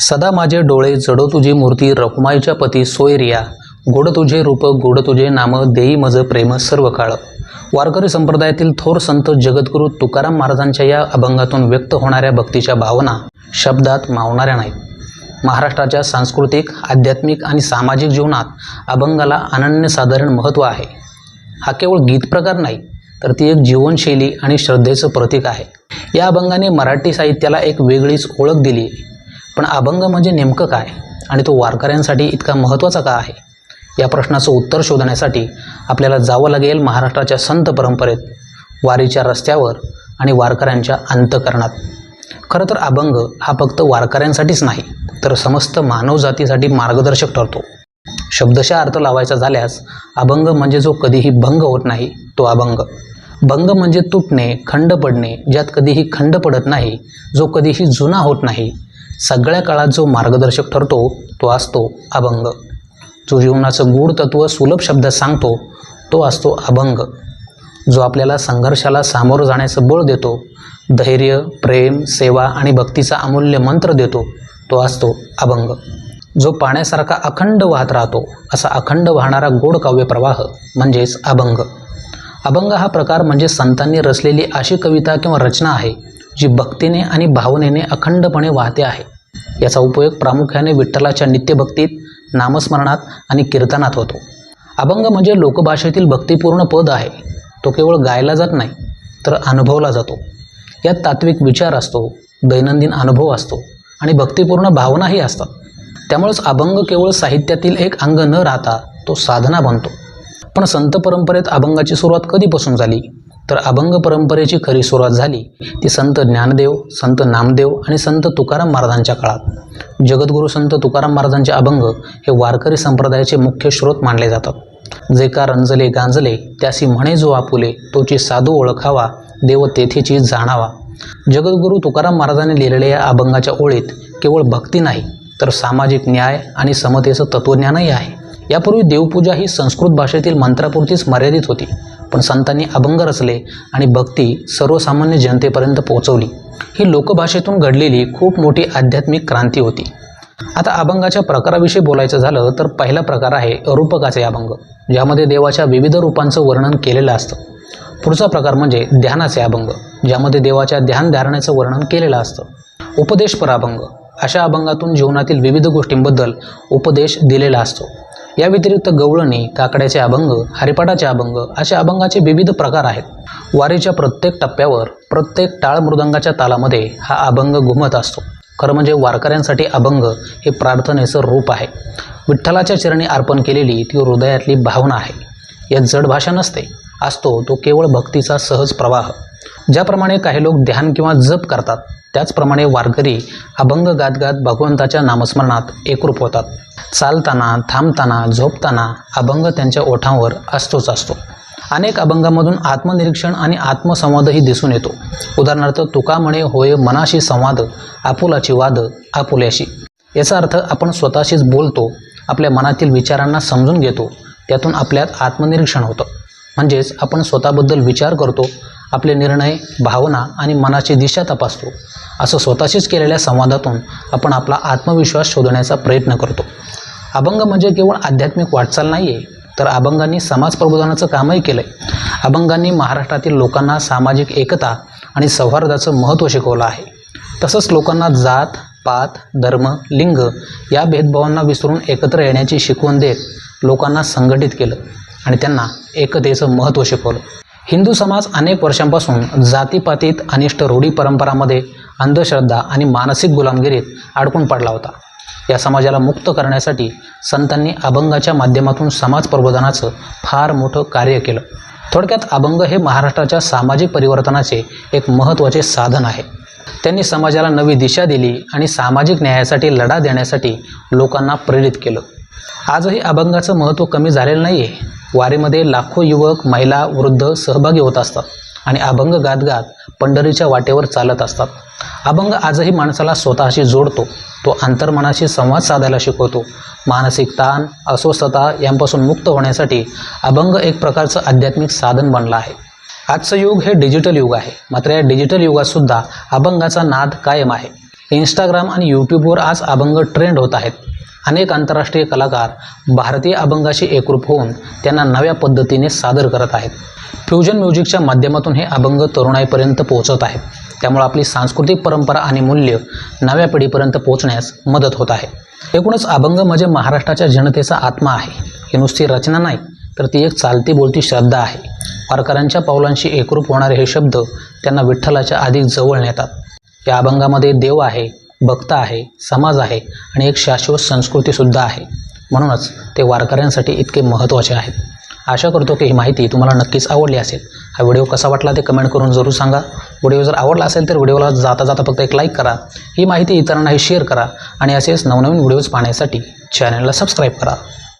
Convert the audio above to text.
सदा माझे डोळे जडो तुझी मूर्ती रखुमाईच्या पती सोयरिया गोड तुझे रूप गोड तुझे नाम देई मज प्रेम सर्व काळ. वारकरी संप्रदायातील थोर संत जगद्गुरू तुकाराम महाराजांच्या या अभंगातून व्यक्त होणाऱ्या भक्तीच्या भावना शब्दात मावणाऱ्या नाहीत. महाराष्ट्राच्या सांस्कृतिक आध्यात्मिक आणि सामाजिक जीवनात अभंगाला अनन्यसाधारण महत्त्व आहे. हा केवळ गीत प्रकार नाही तर ती एक जीवनशैली आणि श्रद्धेचं प्रतीक आहे. या अभंगाने मराठी साहित्याला एक वेगळीच ओळख दिली. पण अभंग म्हणजे नेमकं काय? आणि तो वारकऱ्यांसाठी इतका महत्त्वाचा का आहे? या प्रश्नाचं उत्तर शोधण्यासाठी आपल्याला जावं लागेल महाराष्ट्राच्या संत परंपरेत वारीच्या रस्त्यावर आणि वारकऱ्यांच्या अंतकरणात. खरं तर अभंग हा फक्त वारकऱ्यांसाठीच नाही तर समस्त मानवजातीसाठी मार्गदर्शक ठरतो. शब्दशः अर्थ लावायचा झाल्यास अभंग म्हणजे जो कधीही भंग होत नाही तो अभंग. भंग म्हणजे तुटणे खंड पडणे ज्यात कधीही खंड पडत नाही जो कधीही जुना होत नाही सगळ्या काळात जो मार्गदर्शक ठरतो तो असतो अभंग. जो जीवनाचं गूढ तत्त्व सुलभ शब्दात सांगतो तो असतो अभंग. जो आपल्याला संघर्षाला सामोरं जाण्याचं बळ देतो धैर्य प्रेम सेवा आणि भक्तीचा अमूल्य मंत्र देतो तो असतो अभंग. जो पाण्यासारखा अखंड वाहत राहतो असा अखंड वाहणारा गोड काव्य प्रवाह म्हणजेच अभंग. अभंग हा प्रकार म्हणजे संतांनी रचलेली अशी कविता किंवा रचना आहे जी भक्तीने आणि भावनेने अखंडपणे वाहते आहे. याचा उपयोग प्रामुख्याने विठ्ठलाच्या नित्यभक्तीत नामस्मरणात आणि कीर्तनात होतो. अभंग म्हणजे लोकभाषेतील भक्तिपूर्ण पद आहे. तो केवळ गायला जात नाही तर अनुभवला जातो. यात तात्विक विचार असतो दैनंदिन अनुभव असतो आणि भक्तिपूर्ण भावनाही असतात. त्यामुळेच अभंग केवळ साहित्यातील एक अंग न राहता तो साधना बनतो. पण संत परंपरेत अभंगाची सुरुवात कधीपासून झाली? तर अभंग परंपरेची खरी सुरुवात झाली ती संत ज्ञानदेव संत नामदेव आणि संत तुकाराम महाराजांच्या काळात. जगद्गुरू संत तुकाराम महाराजांचे अभंग हे वारकरी संप्रदायाचे मुख्य स्रोत मानले जातात. जे का रंजले गांजले त्यासी म्हणे जो आपुले तोची साधू ओळखावा देव तेथेची जाणावा. जगद्गुरू तुकाराम महाराजांनी लिहिलेल्या या अभंगाच्या ओळीत केवळ भक्ती नाही तर सामाजिक न्याय आणि समतेचं तत्त्वज्ञानही आहे. यापूर्वी देवपूजा ही संस्कृत भाषेतील मंत्रापुरतीच मर्यादित होती. पण संतांनी अभंग रचले आणि भक्ती सर्वसामान्य जनतेपर्यंत पोहोचवली. ही लोकभाषेतून घडलेली खूप मोठी आध्यात्मिक क्रांती होती. आता अभंगाच्या प्रकाराविषयी बोलायचं झालं तर पहिला प्रकार आहे रूपकाचे अभंग ज्यामध्ये देवाच्या विविध रूपांचं वर्णन केलेलं असतं. पुढचा प्रकार म्हणजे ध्यानाचे अभंग ज्यामध्ये देवाच्या ध्यान धारणाचं वर्णन केलेलं असतं. उपदेशपर अभंग अशा अभंगातून जीवनातील विविध गोष्टींबद्दल उपदेश दिलेला असतो. या व्यतिरिक्त गवळणी काकड्याचे अभंग हरिपाठाचे अभंग असे अभंगाचे विविध प्रकार आहेत. वारीच्या प्रत्येक टप्प्यावर प्रत्येक टाळ मृदंगाच्या तालामध्ये हा अभंग घुमत असतो. खरं म्हणजे वारकऱ्यांसाठी अभंग हे प्रार्थनेचं रूप आहे. विठ्ठलाच्या चरणी अर्पण केलेली ती हृदयातली भावना आहे. यात जड भाषा नसते असतो तो केवळ भक्तीचा सहज प्रवाह. ज्याप्रमाणे काही लोक ध्यान किंवा जप करतात त्याचप्रमाणे वारकरी अभंग गात गात भगवंताच्या नामस्मरणात एकरूप होतात. चालताना थांबताना झोपताना अभंग त्यांच्या ओठांवर असतोच असतो. अनेक अभंगामधून आत्मनिरीक्षण आणि आत्मसंवादही दिसून येतो. उदाहरणार्थ तुका म्हणे होय मनाशी संवाद आपुलाची वाद आपुल्याशी. याचा अर्थ आपण स्वतःशीच बोलतो आपल्या मनातील विचारांना समजून घेतो त्यातून आपल्यात आत्मनिरीक्षण होतं. म्हणजेच आपण स्वतःबद्दल विचार करतो आपले निर्णय भावना आणि मनाची दिशा तपासतो. असं स्वतःशीच केलेल्या संवादातून आपण आपला आत्मविश्वास शोधण्याचा प्रयत्न करतो. अभंग म्हणजे केवळ आध्यात्मिक वाटचाल नाही आहे तर अभंगांनी समाज प्रबोधनाचं कामही केलं आहे अभंगांनी महाराष्ट्रातील लोकांना सामाजिक एकता आणि सौहार्दाचं महत्त्व शिकवलं आहे. तसंच लोकांना जात पात धर्म लिंग या भेदभावांना विसरून एकत्र येण्याची शिकवण देत लोकांना संघटित केलं आणि त्यांना एकतेचं महत्त्व शिकवलं. हिंदू समाज अनेक वर्षांपासून जातीपातीत अनिष्ट रूढी परंपरामध्ये अंधश्रद्धा आणि मानसिक गुलामगिरीत अडकून पडला होता. या समाजाला मुक्त करण्यासाठी संतांनी अभंगाच्या माध्यमातून समाज प्रबोधनाचं फार मोठं कार्य केलं. थोडक्यात अभंग हे महाराष्ट्राच्या सामाजिक परिवर्तनाचे एक महत्त्वाचे साधन आहे. त्यांनी समाजाला नवी दिशा दिली आणि सामाजिक न्यायासाठी लढा देण्यासाठी लोकांना प्रेरित केलं. आजही अभंगाचं महत्त्व कमी झालेलं नाही आहे वारीमध्ये लाखो युवक महिला वृद्ध सहभागी होत असतात आणि अभंग गात गात पंढरीच्या वाटेवर चालत असतात. अभंग आजही माणसाला स्वतःशी जोडतो. तो अंतर्मनाशी संवाद साधायला शिकवतो. मानसिक ताण अस्वस्थता यांपासून मुक्त होण्यासाठी अभंग एक प्रकारचं आध्यात्मिक साधन बनलं आहे. आजचं युग हे डिजिटल युग आहे. मात्र या डिजिटल युगातसुद्धा अभंगाचा नाद कायम आहे. इंस्टाग्राम आणि यूट्यूबवर आज अभंग ट्रेंड होत आहेत. अनेक आंतरराष्ट्रीय कलाकार भारतीय अभंगाशी एकरूप होऊन त्यांना नव्या पद्धतीने सादर करत आहेत. फ्युजन म्युझिकच्या माध्यमातून हे अभंग तरुणाईपर्यंत पोहोचत आहेत. त्यामुळे आपली सांस्कृतिक परंपरा आणि मूल्य नव्या पिढीपर्यंत पोहोचण्यास मदत होत आहे. एकूणच अभंग म्हणजे महाराष्ट्राच्या जनतेचा आत्मा आहे. ही नुसती रचना नाही तर ती एक चालती बोलती श्रद्धा आहे. वारकऱ्यांच्या पावलांशी एकरूप होणारे हे शब्द त्यांना विठ्ठलाच्या अधिक जवळ नेतात. या अभंगामध्ये देव आहे भक्त आहे समाज आहे आणि एक शाश्वत संस्कृतीसुद्धा आहे. म्हणूनच ते वारकऱ्यांसाठी इतके महत्त्वाचे आहेत. आशा करतो की ही माहिती तुम्हाला नक्कीच आवडली असेल. हा व्हिडिओ कसा वाटला ते कमेंट करून जरूर सांगा. व्हिडिओ जर आवडला असेल तर व्हिडिओला जाता जाता फक्त एक लाईक करा. ही माहिती इतरांनाही शेअर करा आणि असेच नवनवीन व्हिडिओज पाहण्यासाठी चॅनलला सबस्क्राईब करा.